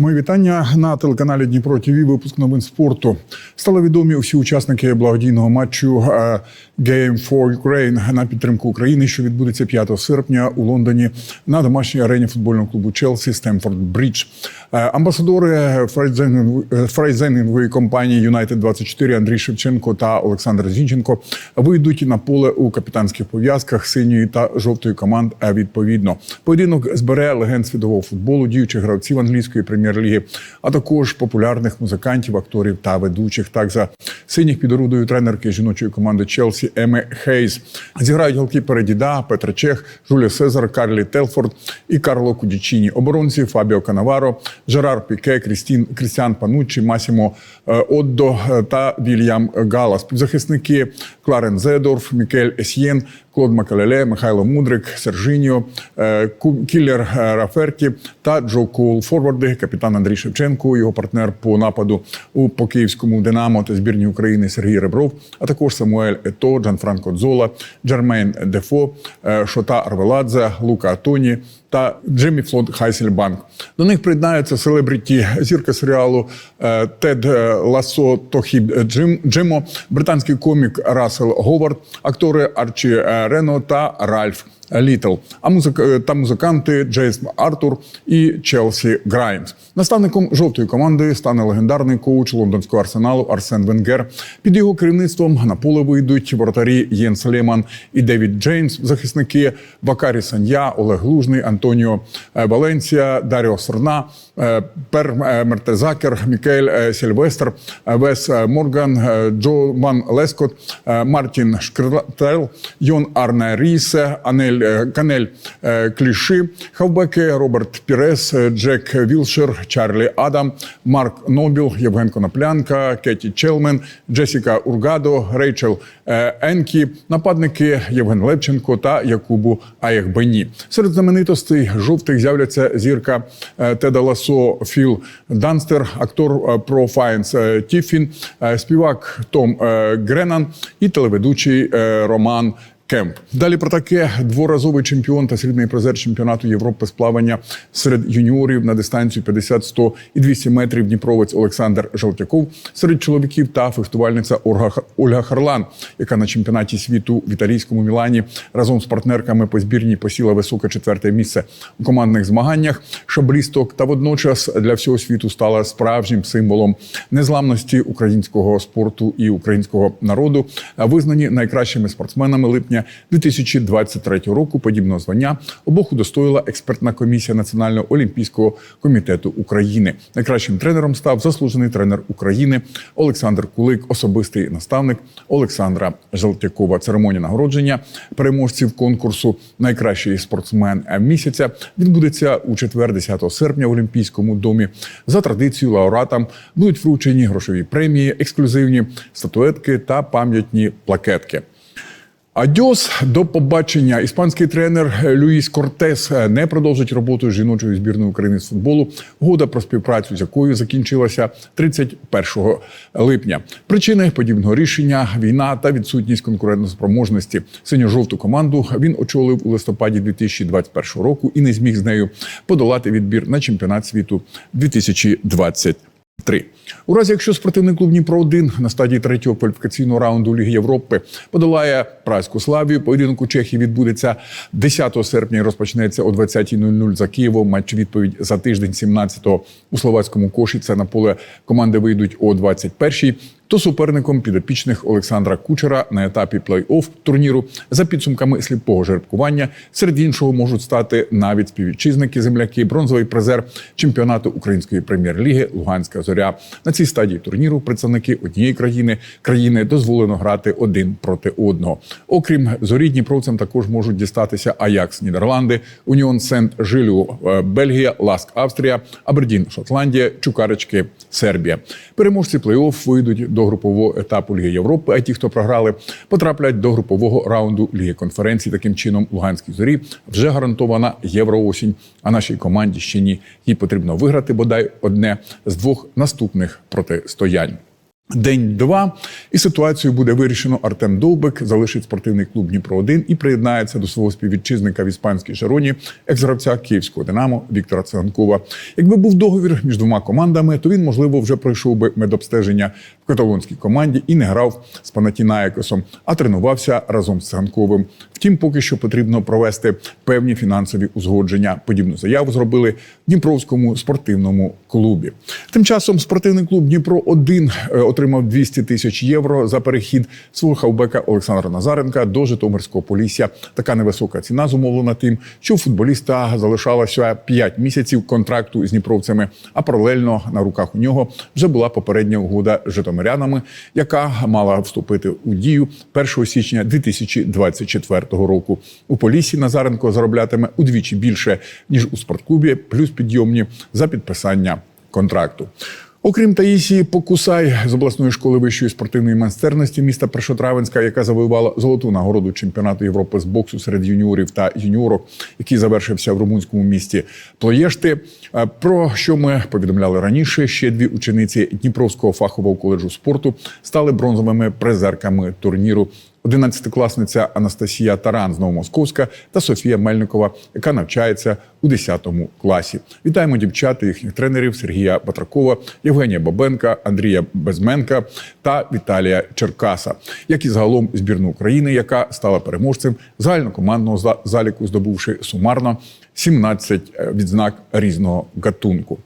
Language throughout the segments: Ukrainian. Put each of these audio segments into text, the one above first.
Мої вітання на телеканалі Дніпро ТВ. Випуск новин спорту. Стали відомі усі учасники благодійного матчу е, Game for Ukraine на підтримку України, що відбудеться 5 серпня у Лондоні на домашній арені футбольного клубу Челсі Стемфорд Брідж. Е, Амбасадори фрейдзенінгової- фрейдзенінгової компанії United 24 Андрій Шевченко та Олександр Зінченко вийдуть на поле у капітанських пов'язках синьої та жовтої команд. е, Відповідно, поєдинок збере легенд світового футболу, діючих гравців англійської прем'єр-ліги, а також популярних музикантів, акторів та ведучих. Так за синіх під орудою тренерки жіночої команди Челсі Еми Хейс зіграють голкіпери Діда, Петра Чех, Жулія Сезар, Карлі Телфорд і Карло Кудічіні. Оборонці Фабіо Канаваро, Жерар Піке, Крістін Крістіан Пануччі, Масімо е, Оддо е, та Вільям Галас. Півзахисники Кларен Зедорф, Мікель Есьєн, Клод Макалеле, Михайло Мудрик, Сержиньо, е, Кіллер е, Раферті та Джо Кул. Форварди, капітан Андрій Шевченко, його партнер по нападу у по київському Динамо та збірні України Сергій Ребров, а також Самуель Ето, Джанфранко Дзола, Джермейн Дефо, е, Шота Арвеладзе, Лука Атоні та Джиммі Флот Хайсельбанк. До них приєднаються селебріті зірка серіалу е, Тед е, Ласо Тохіб Джим Джимо, британський комік Рассел Говард, актори Арчі е, Рено та Ральф. Літл, а музик е, та музиканти Джейс Артур і Челсі Граймс. Наставником жовтої команди стане легендарний коуч лондонського арсеналу Арсен Венгер. Під його керівництвом на поле вийдуть воротарі Єнс Леман і Девід Джеймс, захисники Вакарі Санья, Олег Лужний, Антоніо е, Валенсія, Даріо Сорна, е, Пер е, Мертезакер, Мікель Сільвестр, Вес Морган, Джо Ван Лескот, Мартін Шкртел, Йон Арне Рісе, Анель е, Канель е, Кліши, Хавбеки, Роберт Пірес, е, Джек Вілшер, Чарлі Адам, Марк Нобіл, Євген Коноплянка, Кеті Челмен, Джесіка Ургадо, Рейчел е, Енкі, нападники Євген Левченко та Якубу Аєхбені. Серед знаменитостей жовтих з'являться зірка Теда Ласо Філ Данстер, актор про Файнс Тіфін, співак Том Гренан і телеведучий Роман. Кемп. Далі про таке. Дворазовий чемпіон та срібний призер чемпіонату Європи з плавання серед юніорів на дистанцію 50, 100 і 200 метрів Дніпровець Олександр Жалтяков, серед чоловіків та фехтувальниця Ольга, Ольга Харлан, яка на чемпіонаті світу в італійському Мілані разом з партнерками по збірні посіла високе четверте місце у командних змаганнях. Шаблісток та водночас для всього світу стала справжнім символом незламності українського спорту і українського народу, визнані найкращими спортсменами липня 2023 року. Подібного звання обох удостоїла експертна комісія Національного олімпійського комітету України. Найкращим тренером став заслужений тренер України Олександр Кулик, особистий наставник Олександра Желтякова. Церемонія нагородження переможців конкурсу Найкращий спортсмен місяця відбудеться у четвер, 10 серпня в Олімпійському домі. За традицією лауреатам будуть вручені грошові премії, ексклюзивні статуетки та пам'ятні плакетки. Адьос до побачення. Іспанський тренер Люїс Кортес не продовжить роботу з жіночою збірною України з футболу. Угода про співпрацю з якою закінчилася 31 липня. Причини подібного рішення війна та відсутність конкурентоспроможності. Синьо-жовту команду він очолив у листопаді 2021 року і не зміг з нею подолати відбір на чемпіонат світу 2020. Три у разі, якщо спортивний клуб Дніпро 1 на стадії третього кваліфікаційного раунду Ліги Європи подолає праську славію, поєдинок у Чехії відбудеться 10 серпня і розпочнеться о 20.00 за Києвом. Матч відповідь за тиждень 17-го у словацькому коші. Це на поле команди вийдуть о 21-й то суперником підопічних Олександра Кучера на етапі плей-офф турніру за підсумками сліпого жеребкування серед іншого можуть стати навіть співвітчизники земляки, бронзовий призер чемпіонату української прем'єр-ліги Луганська зоря. На цій стадії турніру представники однієї країни країни дозволено грати один проти одного. Окрім зорі, дніпровцям також можуть дістатися Аякс Нідерланди, Уніон Сент Жилю е, Бельгія, Ласк Австрія, Абердін Шотландія, Чукарички Сербія. Переможці плей-офф вийдуть до групового етапу Ліги Європи. А ті, хто програли, потраплять до групового раунду Ліги конференції. Таким чином, Луганській зорі вже гарантована євроосінь. А нашій команді ще ні. Їй потрібно виграти бодай одне з двох наступних протистоянь. День-два, і ситуацію буде вирішено. Артем Довбик залишить спортивний клуб Дніпро 1 і приєднається до свого співвітчизника в іспанській Жероні, екс-гравця київського Динамо Віктора Циганкова. Якби був договір між двома командами, то він можливо вже пройшов би медобстеження каталонській команді і не грав з Панатінаєкосом, а тренувався разом з Циганковим. Втім, поки що потрібно провести певні фінансові узгодження. Подібну заяву зробили в Дніпровському спортивному клубі. Тим часом спортивний клуб Дніпро 1 отримав 200 тисяч євро за перехід свого хавбека Олександра Назаренка до Житомирського полісся. Така невисока ціна зумовлена тим, що у футболіста залишалося 5 місяців контракту з дніпровцями. А паралельно на руках у нього вже була попередня угода з житомирянами, яка мала вступити у дію 1 січня 2024 року. У полісі Назаренко зароблятиме удвічі більше ніж у спортклубі, плюс підйомні за підписання контракту. Окрім Таїсії Покусай з обласної школи вищої спортивної майстерності міста Першотравенська, яка завоювала золоту нагороду чемпіонату Європи з боксу серед юніорів та юніорок, який завершився в румунському місті Плоєшти. Е, Про що ми повідомляли раніше, ще дві учениці Дніпровського фахового коледжу спорту стали бронзовими призерками турніру. 11-класниця Анастасія Таран з Новомосковська та Софія Мельникова, яка навчається у 10 класі. Вітаємо дівчат їхніх тренерів Сергія Батракова, Євгенія Бабенка, Андрія Безменка та Віталія Черкаса, як і загалом збірну України, яка стала переможцем загальнокомандного за- заліку, здобувши сумарно 17 відзнак різного гатунку.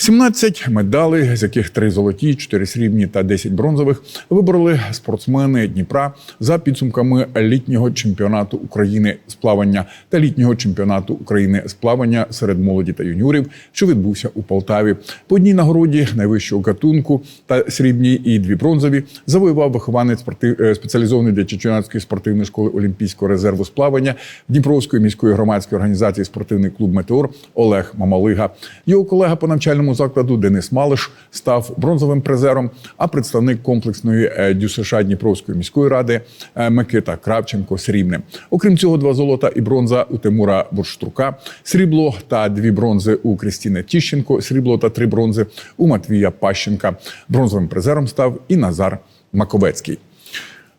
17 медалей, з яких 3 золоті, 4 срібні та 10 бронзових, вибороли спортсмени Дніпра за підсумками літнього чемпіонату України з плавання та літнього чемпіонату України з плавання серед молоді та юніорів, що відбувся у Полтаві. По одній нагороді найвищого гатунку та срібні і дві бронзові завоював вихованець спортив... е, спеціалізованої для Чеченської спортивної школи Олімпійського резерву з плавання Дніпровської міської громадської організації спортивний клуб Метеор Олег Мамалига. Його колега по навчальному закладу Денис Малиш став бронзовим призером. А представник комплексної е, ДЮСШ Дніпровської міської ради е, Микита Кравченко срібним. Окрім цього, два золота і бронза у Тимура Бурштрука, срібло та дві бронзи у Крістіни Тіщенко, срібло та три бронзи у Матвія Пащенка. Бронзовим призером став і Назар Маковецький.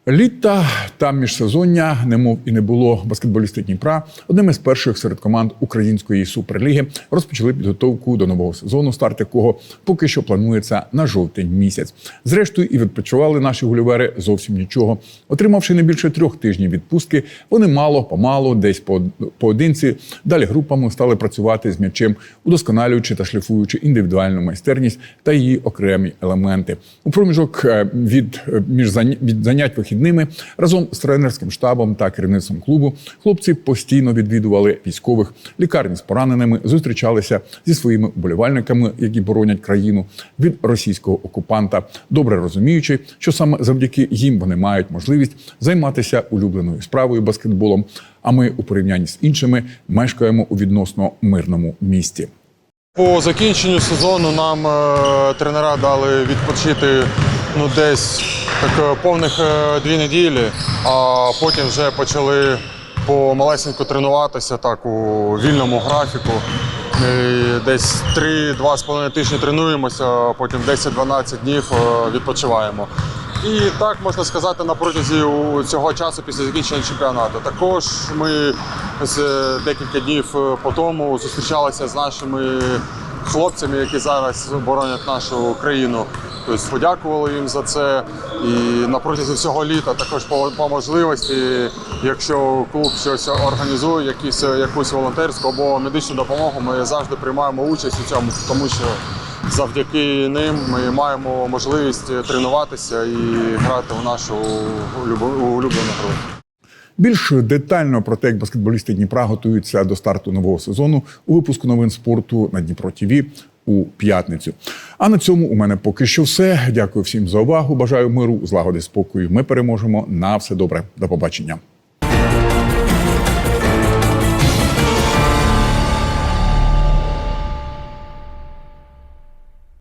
Літа та міжсезоння, немов і не було баскетболісти Дніпра. Одним із перших серед команд української суперліги розпочали підготовку до нового сезону, старт якого поки що планується на жовтень місяць. Зрештою, і відпочивали наші гулівери зовсім нічого. Отримавши не більше трьох тижнів відпустки, вони мало помалу, десь по поодинці, далі групами стали працювати з м'ячем, удосконалюючи та шліфуючи індивідуальну майстерність та її окремі елементи. У проміжок е, від е, між занять вихідними разом з тренерським штабом та керівництвом клубу хлопці постійно відвідували військових лікарні з пораненими, зустрічалися зі своїми вболівальниками, які боронять країну від російського окупанта, добре розуміючи, що саме завдяки їм вони мають можливість займатися улюбленою справою баскетболом. А ми у порівнянні з іншими мешкаємо у відносно мирному місті. По закінченню сезону нам е, тренера дали відпочити ну, десь так, е, повних е, дві неділі, а потім вже почали помалесенько тренуватися так у вільному графіку. Десь 3-2,5 тижні тренуємося, потім 10-12 днів е, відпочиваємо. І так можна сказати, на протязі цього часу після закінчення чемпіонату. Також ми з декілька днів по тому зустрічалися з нашими хлопцями, які зараз боронять нашу країну. Тобто подякували їм за це. І на протязі всього літа також по, по можливості, якщо клуб щось організує, якісь, якусь волонтерську або медичну допомогу, ми завжди приймаємо участь у цьому, тому що завдяки ним ми маємо можливість тренуватися і грати в нашу улюблену гру. Більш детально про те, як баскетболісти Дніпра готуються до старту нового сезону у випуску новин спорту на Дніпро ТІВІ у п'ятницю. А на цьому у мене поки що все. Дякую всім за увагу. Бажаю миру, злагоди, спокою. Ми переможемо. На все добре. До побачення.